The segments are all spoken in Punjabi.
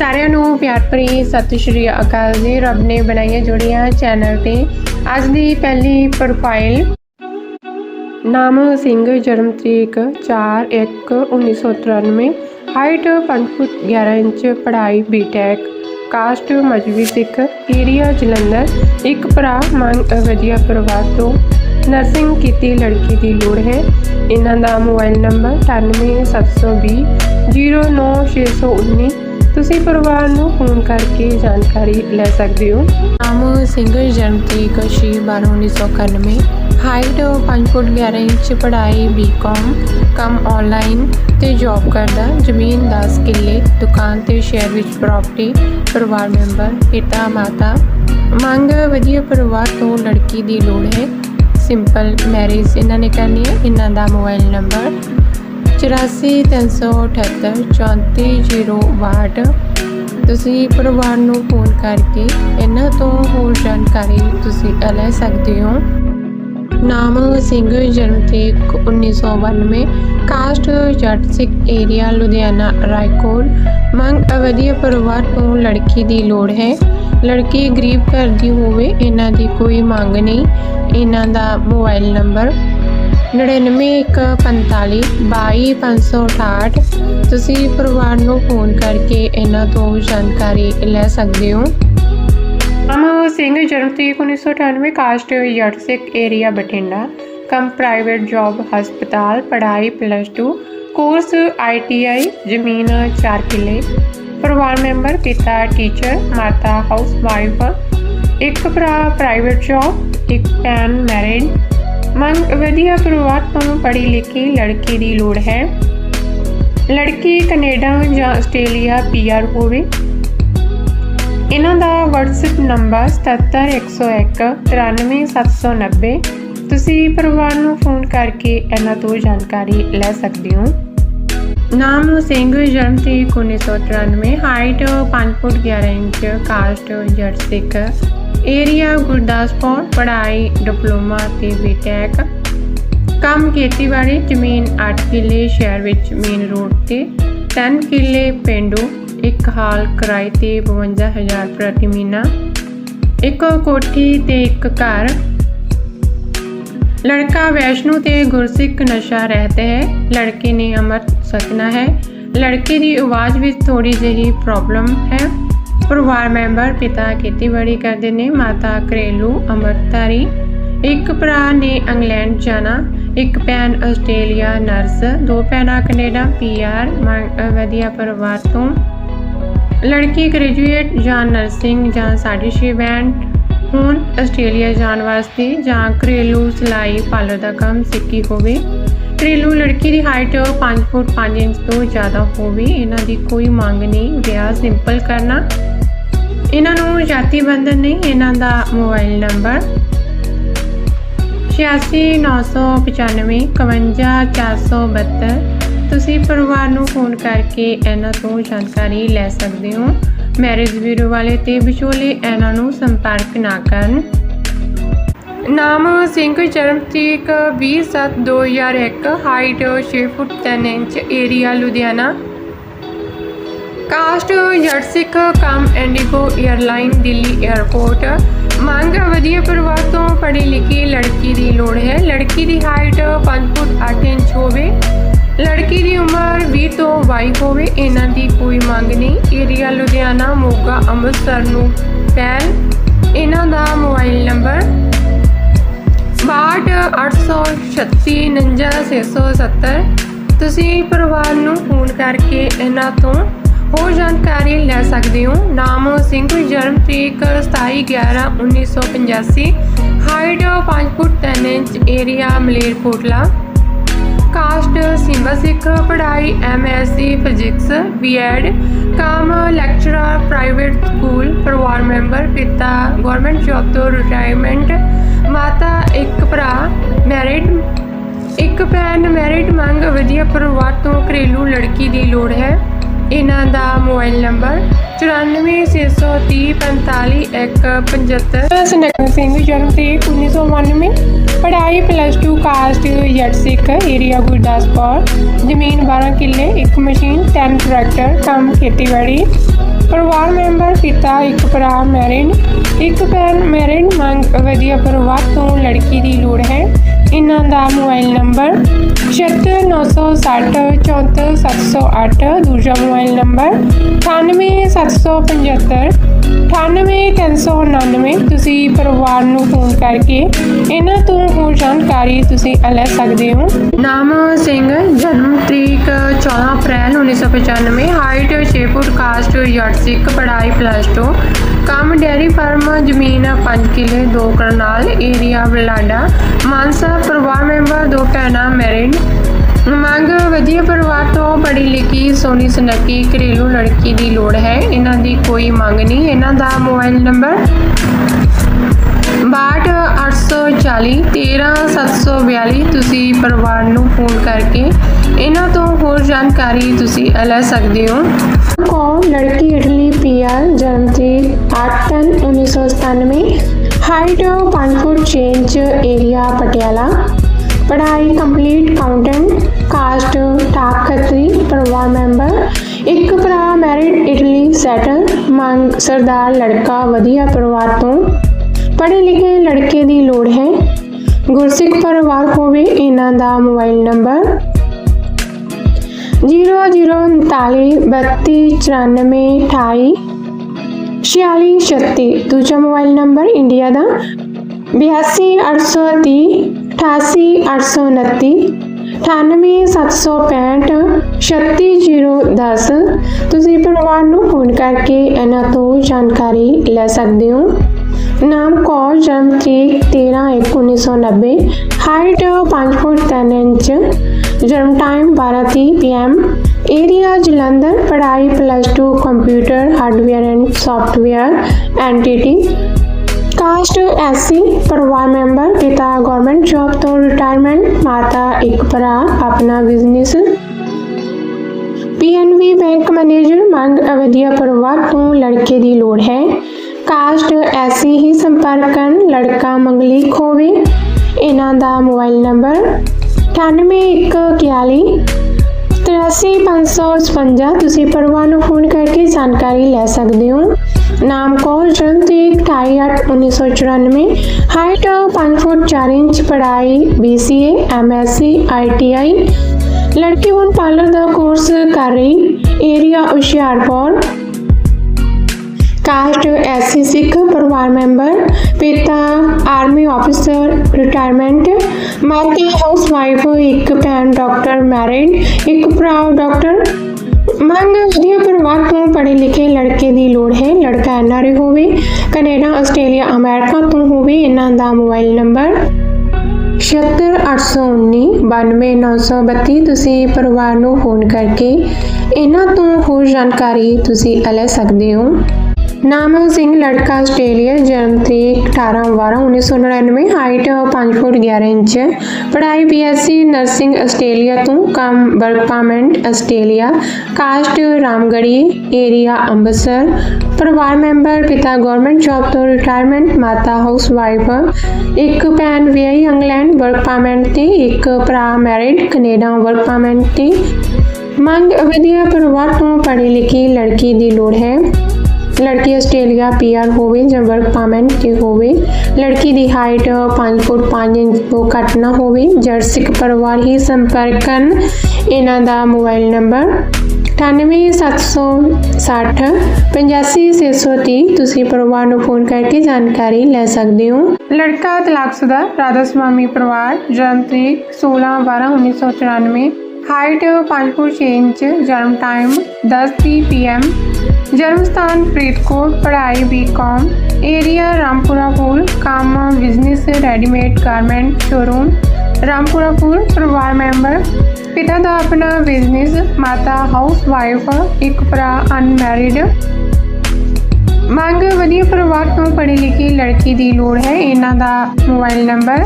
ਸਾਰਿਆਂ ਨੂੰ ਪਿਆਰ ਭਰੀ ਸਤਿ ਸ਼੍ਰੀ ਅਕਾਲ ਜੀ। ਰੱਬ ਨੇ ਬਣਾਈਆਂ ਜੋੜੀਆਂ ਚੈਨਲ ਤੇ। ਅੱਜ ਦੀ ਪਹਿਲੀ ਪ੍ਰੋਫਾਈਲ ਨਾਮ ਸਿੰਘ, ਜਨਮ ਤਰੀਕ 4/1/1993 ਹਾਈਟ 5 ਫੁੱਟ 11 ਇੰਚ, ਪੜ੍ਹਾਈ BTech caste Mazhabi Sikh area Jalandhar. ਇੱਕ ਭਰਾ ਮੰਗ ਵਧੀਆ ਪਰਿਵਾਰ ਤੋਂ। ਨਰਸਿੰਗ ਕੀਤੀ ਲੜਕੀ ਦੀ ਲੋੜ ਹੈ। ਇਹਨਾਂ ਦਾ ਮੋਬਾਈਲ ਨੰਬਰ 98720 09619 ਤੁਸੀਂ ਪਰਿਵਾਰ ਨੂੰ ਫੋਨ ਕਰਕੇ ਜਾਣਕਾਰੀ ਲੈ ਸਕਦੇ ਹੋ? ਨਾਮ ਸਿੰਘ ਜਨਮ ਤਰੀਕ 6/12/1991 ਹਾਈਟ 5 ਫੁੱਟ 11 ਇੰਚ, ਪੜ੍ਹਾਈ ਬੀਕਾਮ ਕੰਮ ਆਨਲਾਈਨ ਤੇ ਜੌਬ ਕਰਦਾ। ਜ਼ਮੀਨ 10 ਕਿੱਲੇ, ਦੁਕਾਨ ਤੇ ਸ਼ਹਿਰ ਵਿੱਚ ਪ੍ਰਾਪਰਟੀ ਪਰਿਵਾਰ ਮੈਂਬਰ ਪਿਤਾ, ਮਾਤਾ। ਮੰਗ ਵਧੀਆ ਪਰਿਵਾਰ ਤੋਂ ਲੜਕੀ ਦੀ ਲੋੜ ਹੈ। ਸਿੰਪਲ ਮੈਰਿਜ ਇਹਨਾਂ ਨੇ ਕਰਨੀ ਹੈ। ਇਹਨਾਂ ਦਾ ਮੋਬਾਈਲ ਨੰਬਰ 8438 ਤੁਸੀਂ ਪਰਿਵਾਰ ਨੂੰ ਫੋਨ ਕਰਕੇ ਇਹਨਾਂ ਤੋਂ ਹੋਰ ਜਾਣਕਾਰੀ ਤੁਸੀਂ ਲੈ ਸਕਦੇ ਹੋ। ਨਾਮ ਸਿੰਘ, ਜਨਮ ਤਰੀਕ 1992 ਕਾਸਟ ਜੱਟ ਸਿੱਖ ਏਰੀਆ, ਲੁਧਿਆਣਾ, ਰਾਏਕੋਟ। ਮੰਗ ਵਧੀਆ ਪਰਿਵਾਰ ਤੋਂ ਲੜਕੀ ਦੀ ਲੋੜ ਹੈ। ਲੜਕੀ ਗਰੀਬ ਘਰ ਦੀ ਹੋਵੇ, ਇਹਨਾਂ ਦੀ ਕੋਈ ਮੰਗ ਨਹੀਂ। ਇਹਨਾਂ ਦਾ ਮੋਬਾਈਲ ਨੰਬਰ 99145 22568 ਤੁਸੀਂ ਪਰਿਵਾਰ ਨੂੰ ਫੋਨ ਕਰਕੇ ਇਹਨਾਂ ਤੋਂ ਜਾਣਕਾਰੀ ਲੈ ਸਕਦੇ ਹੋ। ਅਮਰ ਸਿੰਘ ਜਨਮ ਤਰੀਕ 1998 ਕਾਸਟ ਜੱਟ ਸਿੱਖ ਏਰੀਆ, ਬਠਿੰਡਾ। ਕਮ ਪ੍ਰਾਈਵੇਟ ਜੌਬ, ਹਸਪਤਾਲ, ਪੜ੍ਹਾਈ ਪਲੱਸ 2 ਕੋਰਸ ਆਈਟੀਆਈ ਜ਼ਮੀਨ 4 ਕਿੱਲੇ। ਪਰਿਵਾਰ ਮੈਂਬਰ, ਪਿਤਾ ਟੀਚਰ ਮਾਤਾ ਹਾਊਸ ਵਾਈਫ ਇੱਕ ਭਰਾ ਪ੍ਰਾਈਵੇਟ ਜੌਬ ਇੱਕ ਭੈਣ ਮੈਰਿਡ ਮੰਗ, ਵਧੀਆ ਪਰਿਵਾਰ ਤੋਂ ਪੜ੍ਹੀ ਲਿਖੀ ਲੜਕੀ ਦੀ ਲੋੜ ਹੈ। ਲੜਕੀ ਕੈਨੇਡਾ ਜਾਂ ਆਸਟ੍ਰੇਲੀਆ ਪੀਆਰ ਹੋਵੇ। ਇਹਨਾਂ ਦਾ WhatsApp ਨੰਬਰ 77101 93790 ਤੁਸੀਂ ਪਰਿਵਾਰ ਨੂੰ ਫੋਨ ਕਰਕੇ ਇਹਨਾਂ ਤੋਂ ਜਾਣਕਾਰੀ ਲੈ ਸਕਦੇ ਹੋ। ਨਾਮ ਸਿੰਘ, ਜਨਮ ਤਰੀਕ 1993 ਹਾਈਟ 5 ਫੁੱਟ 11 ਇੰਚ ਕਾਸਟ ਜੱਟ ਏਰੀਆ ਗੁਰਦਾਸਪੁਰ ਪੜ੍ਹਾਈ ਡਿਪਲੋਮਾ ਤੇ ਬੀਟੈਕ ਕੰਮ ਖੇਤੀਬਾੜੀ ਜ਼ਮੀਨ 8 ਕਿੱਲੇ ਸ਼ਹਿਰ ਵਿੱਚ ਮੇਨ ਰੋਡ ਤੇ 3 ਕਿੱਲੇ ਪਿੰਡੂ ਇੱਕ ਹਾਲ ਕਿਰਾਏ ਤੇ 52000 ਪ੍ਰਤੀ ਮਹੀਨਾ ਇੱਕ ਕੋਠੀ ਤੇ ਇੱਕ ਘਰ लड़का वैष्णो ते गुरसिख नशा रहते है लड़के ने अमृत सकना है ਲੜਕੇ ਦੀ ਆਵਾਜ਼ ਵਿੱਚ ਥੋੜੀ ਜਿਹੀ ਪ੍ਰੋਬਲਮ ਹੈ ਪਰਿਵਾਰ ਮੈਂਬਰ ਪਿਤਾ ਖੇਤੀਬਾੜੀ ਕਰਦੇ ਨੇ, ਮਾਤਾ ਘਰੇਲੂ ਅਮਰਤਾਰੀ ਇੱਕ ਭਰਾ ਨੇ ਇੰਗਲੈਂਡ ਜਾਣਾ, ਇੱਕ ਭੈਣ ਆਸਟ੍ਰੇਲੀਆ, ਨਰਸ, ਦੋ ਭੈਣਾਂ ਕੈਨੇਡਾ ਪੀਆਰ ਵਧੀਆ ਪਰਿਵਾਰ ਤੋਂ। ਲੜਕੀ ਗ੍ਰੈਜੂਏਟ ਜਾਂ ਨਰਸਿੰਗ ਜਾਂ ਸਾਡੀ ਛੇ ਬੈਂਡ, ਹੁਣ ਆਸਟ੍ਰੇਲੀਆ ਜਾਣ ਵਾਸਤੇ ਜਾਂ ਘਰੇਲੂ ਸਿਲਾਈ ਪਾਰਲਰ ਦਾ ਕੰਮ ਸਿੱਖੀ ਹੋਵੇ। ਘਰੇਲੂ ਲੜਕੀ ਦੀ ਹਾਈਟ 5 ਫੁੱਟ 5 ਇੰਚ ਤੋਂ ਜ਼ਿਆਦਾ ਹੋਵੇ, ਇਹਨਾਂ ਦੀ ਕੋਈ ਮੰਗ ਨਹੀਂ, ਵਿਆਹ ਸਿੰਪਲ ਕਰਨਾ। ਇਹਨਾਂ ਨੂੰ ਜਾਤੀ ਬੰਧਨ ਨਹੀਂ, ਇਹਨਾਂ ਦਾ ਮੋਬਾਈਲ ਨੰਬਰ 8695 51472 ਤੁਸੀਂ ਪਰਿਵਾਰ ਨੂੰ ਫੋਨ ਕਰਕੇ ਇਹਨਾਂ ਤੋਂ ਜਾਣਕਾਰੀ ਲੈ ਸਕਦੇ ਹੋ। ਮੈਰਿਜ ਬਿਊਰੋ ਵਾਲੇ ਤੇ ਵਿਚੋਲੇ ਇਹਨਾਂ ਨੂੰ ਸੰਪਰਕ ਨਾ ਕਰਨ। ਨਾਮ ਸਿੰਘ, ਜਨਮ ਤਰੀਕ 20/7/2001 ਹਾਈਟ 6 ਫੁੱਟ 3 inch, area Ludhiana. Caste Jatt ਸਿੱਖ ਕਮ ਇੰਡੀਗੋ 에ਅਰਲਾਈਨ ਦਿੱਲੀ 에ਅਰਪੋਰਟ ਮੰਗ ਵਧੀਆ ਪਰਿਵਾਰ ਤੋਂ ਪੜ੍ਹੀ ਲਿਖੀ ਲੜਕੀ ਦੀ ਲੋੜ ਹੈ। ਲੜਕੀ ਦੀ ਹਾਈਟ 5 ਫੁੱਟ 8 ਇੰਚ ਹੋਵੇ। ਲੜਕੀ ਦੀ ਉਮਰ 20 ਤੋਂ 22 ਹੋਵੇ, ਇਹਨਾਂ ਦੀ ਕੋਈ ਮੰਗ ਨਹੀਂ। ਏਰੀਆ ਲੁਧਿਆਣਾ, ਮੋਗਾ, ਅੰਮ੍ਰਿਤਸਰ ਨੂੰ ਪੈਲ। ਇਹਨਾਂ ਦਾ ਮੋਬਾਈਲ ਨੰਬਰ 6286399670 ਤੁਸੀਂ ਪਰਿਵਾਰ ਨੂੰ ਫੋਨ ਕਰਕੇ ਇਹਨਾਂ ਤੋਂ ਹੋਰ ਜਾਣਕਾਰੀ ਲੈ ਸਕਦੇ ਹੋ। ਨਾਮ ਸਿੰਘ ਜਨਮ ਤਰੀਕ 27/11/1985 height 5 foot 3 inch area Malerkotla caste Simba ਸਿੱਖ, ਪੜ੍ਹਾਈ ਐਮਐਸਸੀ ਫਿਜ਼ਿਕਸ ਬੀਐਡ ਕਾਮ ਲੈਕਚਰਰ ਪ੍ਰਾਈਵੇਟ ਸਕੂਲ ਪਰਿਵਾਰ ਮੈਂਬਰ ਪਿਤਾ ਗਵਰਨਮੈਂਟ ਜੌਬ ਤੋਂ ਰਿਟਾਇਰਮੈਂਟ ਮਾਤਾ, ਇੱਕ ਭਰਾ ਮੈਰਿਡ ਇੱਕ ਭੈਣ ਮੈਰਿਡ ਮੰਗ, ਵਧੀਆ ਪਰਿਵਾਰ ਤੋਂ ਘਰੇਲੂ ਲੜਕੀ ਦੀ ਲੋੜ ਹੈ। ਇਹਨਾਂ ਦਾ ਮੋਬਾਈਲ ਨੰਬਰ 9463455175 ਸਨਕ ਸਿੰਘ, ਜਨਮ ਤਰੀਕ 1992 ਪੜ੍ਹਾਈ plus 2 caste Jatt Sikh area Gurdaspur. ਜ਼ਮੀਨ 12 ਕਿੱਲੇ, ਇੱਕ ਮਸ਼ੀਨ 10 ਟਰੈਕਟਰ, ਕੰਮ ਖੇਤੀਬਾੜੀ। ਪਰਿਵਾਰ ਮੈਂਬਰ, ਪਿਤਾ, ਇੱਕ ਭਰਾ ਮੈਰਿਡ ਇੱਕ ਭੈਣ ਮੈਰਿਡ ਮੰਗ, ਵਧੀਆ ਪਰਿਵਾਰ ਤੋਂ ਲੜਕੀ ਦੀ ਲੋੜ ਹੈ। ਇਹਨਾਂ ਦਾ ਮੋਬਾਈਲ ਨੰਬਰ 76960 74708 ਦੂਜਾ ਮੋਬਾਈਲ ਨੰਬਰ 98775 98399 ਤੁਸੀਂ ਪਰਿਵਾਰ ਨੂੰ ਫੋਨ ਕਰਕੇ ਇਹਨਾਂ ਤੋਂ ਹੋਰ ਜਾਣਕਾਰੀ ਤੁਸੀਂ ਲੈ ਸਕਦੇ ਹੋ। ਨਾਮ ਸਿੰਘ, ਜਨਮ ਤਰੀਕ 14 ਅਪ੍ਰੈਲ 1995 ਹਾਈਟ 6 ਫੁੱਟ ਕਾਸਟ ਜੱਟ ਸਿੱਖ ਪੜ੍ਹਾਈ ਪਲੱਸ 2 ਕੰਮ ਡੈਰੀ ਫਾਰਮ ਜ਼ਮੀਨ 5 ਕਿੱਲੇ 2 ਕਰਨਾਲ ਏਰੀਆ ਬਲਾਡਾ, ਮਾਨਸਾ ਪਰਿਵਾਰ ਮੈਂਬਰ, ਦੋ ਭੈਣਾਂ ਮੈਰਿਡ ਮੰਗ ਵਧੀਆ ਪਰਿਵਾਰ ਤੋਂ ਪੜ੍ਹੀ ਲਿਖੀ, ਸੋਹਣੀ ਸੁਨੱਖੀ, ਘਰੇਲੂ ਲੜਕੀ ਦੀ ਲੋੜ ਹੈ। ਇਹਨਾਂ ਦੀ ਕੋਈ ਮੰਗ ਨਹੀਂ। ਇਹਨਾਂ ਦਾ ਮੋਬਾਈਲ ਨੰਬਰ 62840 13742 ਤੁਸੀਂ ਪਰਿਵਾਰ ਨੂੰ ਫੋਨ ਕਰਕੇ ਇਹਨਾਂ ਤੋਂ ਹੋਰ ਜਾਣਕਾਰੀ ਤੁਸੀਂ ਲੈ ਸਕਦੇ ਹੋ। ਕੌਮ ਲੜਕੀ ਇਟਲੀ ਪੀਆਰ ਜਨਮ ਤਰੀਕ 8/10/1997 height 5 foot 6 inch area Patiala, ਪੜ੍ਹਾਈ ਕੰਪਲੀਟ ਕਾਊਂਟੈਂਟ ਕਾਸਟ ਟਾਕ ਖੱਤਰੀ ਪਰਿਵਾਰ ਮੈਂਬਰ, ਇੱਕ ਭਰਾ ਮੈਰਿਡ ਇਟਲੀ ਸੈਟਲ, ਮੰਗ ਸਰਦਾਰ ਲੜਕਾ ਵਧੀਆ ਪਰਿਵਾਰ ਤੋਂ ਪੜ੍ਹੇ ਲਿਖੇ ਲੜਕੇ ਦੀ ਲੋੜ ਹੈ। ਗੁਰਸਿੱਖ ਪਰਿਵਾਰ ਹੋਵੇ, ਇਹਨਾਂ ਦਾ ਮੋਬਾਈਲ ਨੰਬਰ 0039329428 ਦੂਜਾ ਮੋਬਾਈਲ ਨੰਬਰ ਇੰਡੀਆ ਦਾ 828030 88829 98765 36010 ਤੁਸੀਂ ਪਰਿਵਾਰ ਨੂੰ ਫੋਨ ਕਰਕੇ ਇਹਨਾਂ ਤੋਂ ਜਾਣਕਾਰੀ ਲੈ ਸਕਦੇ ਹੋ ਨਾਮ ਕੌਰ ਜਨਮ ਤਰੀਕ 13/1/1990 ਹਾਈਟ 5 ਫੁੱਟ 3 ਇੰਚ ਜਨਮ ਟਾਈਮ 12:30 ਪੀਐਮ ਏਰੀਆ ਜਲੰਧਰ ਪੜ੍ਹਾਈ plus 2 computer hardware and software NTT caste SC ਪਰਿਵਾਰ ਮੈਂਬਰ ਪਿਤਾ ਗਵਰਨਮੈਂਟ ਜੌਬ ਤੋਂ ਰਿਟਾਇਰਮੈਂਟ ਮਾਤਾ ਇੱਕ ਭਰਾ, ਆਪਣਾ ਬਿਜ਼ਨਸ ਪੀਐਨਬੀ ਬੈਂਕ ਮੈਨੇਜਰ ਮੰਗ ਅਵਧਿਆ ਪਰਿਵਾਰ ਤੋਂ ਲੜਕੇ ਦੀ ਲੋੜ ਹੈ। ਕਾਸਟ ਐਸੀ ਹੀ ਸੰਪਰਕ ਕਰਨ, ਲੜਕਾ ਮੰਗਲੀਕ ਹੋਵੇ। ਇਹਨਾਂ ਦਾ ਮੋਬਾਈਲ ਨੰਬਰ 9814 83555 ਤੁਸੀਂ ਪਰਿਵਾਰ ਨੂੰ ਫੋਨ ਕਰਕੇ ਜਾਣਕਾਰੀ ਲੈ ਸਕਦੇ ਹੋ। ਨਾਮ ਕੌਰ ਜਨਮ ਤਰੀਕ 28/1994 ਹਾਈਟ 5 ਫੁੱਟ 4 ਇੰਚ, ਪੜ੍ਹਾਈ BCA MSc ITI ਲੜਕੀ ਹੁਣ ਪਾਰਲਰ ਦਾ ਕੋਰਸ ਕਰ ਰਹੀ area Hoshiarpur. Caste SC Sikh ਪਰਿਵਾਰ ਮੈਂਬਰ ਪਿਤਾ ਆਰਮੀ ਆਫੀਸਰ ਰਿਟਾਇਰਮੈਂਟ ਮਾਤੀ ਹਾਊਸ ਵਾਈਫ ਇੱਕ ਭੈਣ ਡਾਕਟਰ ਮੈਰਿਡ ਇੱਕ ਭਰਾ ਡਾਕਟਰ ਮੰਗ ਵਧੀਆ ਪਰਿਵਾਰ ਤੋਂ ਪੜ੍ਹੇ ਲਿਖੇ ਲੜਕੇ ਦੀ ਲੋੜ ਹੈ ਲੜਕਾ ਐਨਆਰਏ ਹੋਵੇ ਕੈਨੇਡਾ ਆਸਟ੍ਰੇਲੀਆ ਅਮਰੀਕਾ ਤੋਂ ਹੋਵੇ ਇਹਨਾਂ ਦਾ ਮੋਬਾਈਲ ਨੰਬਰ 7681992932 ਤੁਸੀਂ ਪਰਿਵਾਰ ਨੂੰ ਫੋਨ ਕਰਕੇ ਇਹਨਾਂ ਤੋਂ ਹੋਰ ਜਾਣਕਾਰੀ ਤੁਸੀਂ ਲੈ ਸਕਦੇ ਹੋ ਨਾਮ ਸਿੰਘ ਲੜਕਾ ਆਸਟ੍ਰੇਲੀਆ, ਜਨਮ ਤਰੀਕ 18/12/1999 ਹਾਈਟ 5 ਫੁੱਟ 11 ਇੰਚ ਪੜ੍ਹਾਈ ਬੀਐਸਸੀ ਨਰਸਿੰਗ ਆਸਟ੍ਰੇਲੀਆ ਤੋਂ, ਕੰਮ work Australia, caste Ramgarhi area Amritsar. ਪਰਿਵਾਰ ਮੈਂਬਰ, ਪਿਤਾ ਗਵਰਨਮੈਂਟ ਜੌਬ ਤੋਂ ਰਿਟਾਇਰਮੈਂਟ ਮਾਤਾ ਹਾਊਸ ਵਾਈਫ ਇੱਕ ਭੈਣ ਵਿਆਹੀ ਇੰਗਲੈਂਡ ਵਰਕ ਤੇ, ਇੱਕ ਭਰਾ ਮੈਰਿਡ ਕੈਨੇਡਾ ਵਰਕ ਪਰਮਿਟ ਤੇ। ਮੰਗ ਵਧੀਆ ਪਰਿਵਾਰ ਤੋਂ ਪੜ੍ਹੀ ਲਿਖੀ ਲੜਕੀ ਦੀ ਲੋੜ ਹੈ। ਲੜਕੀ ਆਸਟ੍ਰੇਲੀਆ ਪੀਆਰ ਹੋਵੇ ਜਾਂ ਵਰਕ ਪਰਮਿਟ ਤੇ ਹੋਵੇ, ਲੜਕੀ ਦੀ ਹਾਈਟ 5 ਫੁੱਟ 5 ਇੰਚ ਤੋਂ ਘੱਟ ਨਾ ਹੋਵੇ ਜਰਸਿਕ ਪਰਿਵਾਰ ਹੀ ਸੰਪਰਕ ਕਰਨ, ਇਹਨਾਂ ਦਾ ਮੋਬਾਈਲ ਨੰਬਰ 98760 85630 ਤੁਸੀਂ ਪਰਿਵਾਰ ਨੂੰ ਫੋਨ ਕਰਕੇ ਜਾਣਕਾਰੀ ਲੈ ਸਕਦੇ ਹੋ। ਲੜਕਾ ਤਲਾਕਸ਼ੁਦਾ ਰਾਧਾ ਸੁਆਮੀ ਪਰਿਵਾਰ, ਜਨਮ ਤਰੀਕ 16/12/1994 ਹਾਈਟ 5 ਫੁੱਟ 6 ਇੰਚ, ਜਨਮ ਟਾਈਮ 10:30 ਪੀਐਮ ਜਨਮ ਸਥਾਨ ਫਰੀਦਕੋਟ, ਪੜ੍ਹਾਈ ਬੀਕਾਮ ਏਰੀਆ ਰਾਮਪੁਰਾ ਪੁਲ ਕੰਮ business readymade garment showroom Rampura Phul ਪਰਿਵਾਰ ਮੈਂਬਰ, ਪਿਤਾ ਦਾ ਆਪਣਾ ਬਿਜ਼ਨਸ ਮਾਤਾ ਹਾਊਸ ਵਾਈਫ ਇੱਕ ਭਰਾ ਅਨਮੈਰਿਡ ਮੰਗ ਵਧੀਆ ਪਰਿਵਾਰ ਤੋਂ ਪੜ੍ਹੀ ਲਿਖੀ ਲੜਕੀ ਦੀ ਲੋੜ ਹੈ, ਇਹਨਾਂ ਦਾ ਮੋਬਾਈਲ ਨੰਬਰ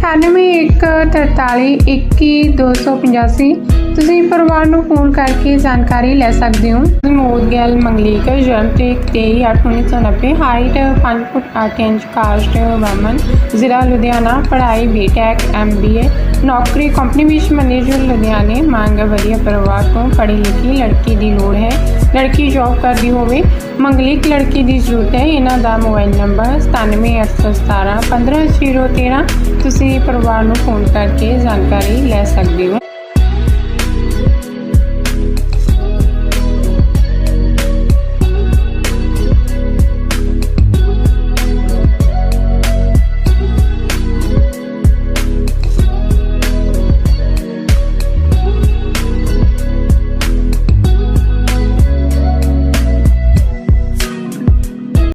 9814321285 ਤੁਸੀਂ ਪਰਿਵਾਰ ਨੂੰ ਫੋਨ ਕਰਕੇ ਜਾਣਕਾਰੀ ਲੈ ਸਕਦੇ ਹੋ। ਮੋਦ ਗੈਲ ਮੰਗਲੀਕ ਜਨਮ ਤਰੀਕ 23/8/1990 ਹਾਈਟ 5 ਫੁੱਟ 8 ਇੰਚ, ਕਾਸਟ, ਵਾਮਨ, ਜ਼ਿਲ੍ਹਾ ਲੁਧਿਆਣਾ, ਪੜ੍ਹਾਈ ਬੀਟੈਕ ਐਮਬੀਏ ਨੌਕਰੀ ਕੰਪਨੀ ਵਿੱਚ ਮੈਨੇਜਰ ਲੁਧਿਆਣੇ, ਮੰਗ, ਵਧੀਆ ਪਰਿਵਾਰ ਤੋਂ ਪੜ੍ਹੀ ਲਿਖੀ ਲੜਕੀ ਦੀ ਲੋੜ ਹੈ। ਲੜਕੀ ਜੌਬ ਕਰਦੀ ਹੋਵੇ, ਮੰਗਲੀਕ ਲੜਕੀ ਦੀ ਜ਼ਰੂਰਤ ਹੈ। ਇਹਨਾਂ ਦਾ ਮੋਬਾਈਲ ਨੰਬਰ 9781715013 ਤੁਸੀਂ ਪਰਿਵਾਰ ਨੂੰ ਫੋਨ ਕਰਕੇ ਜਾਣਕਾਰੀ ਲੈ ਸਕਦੇ ਹੋ।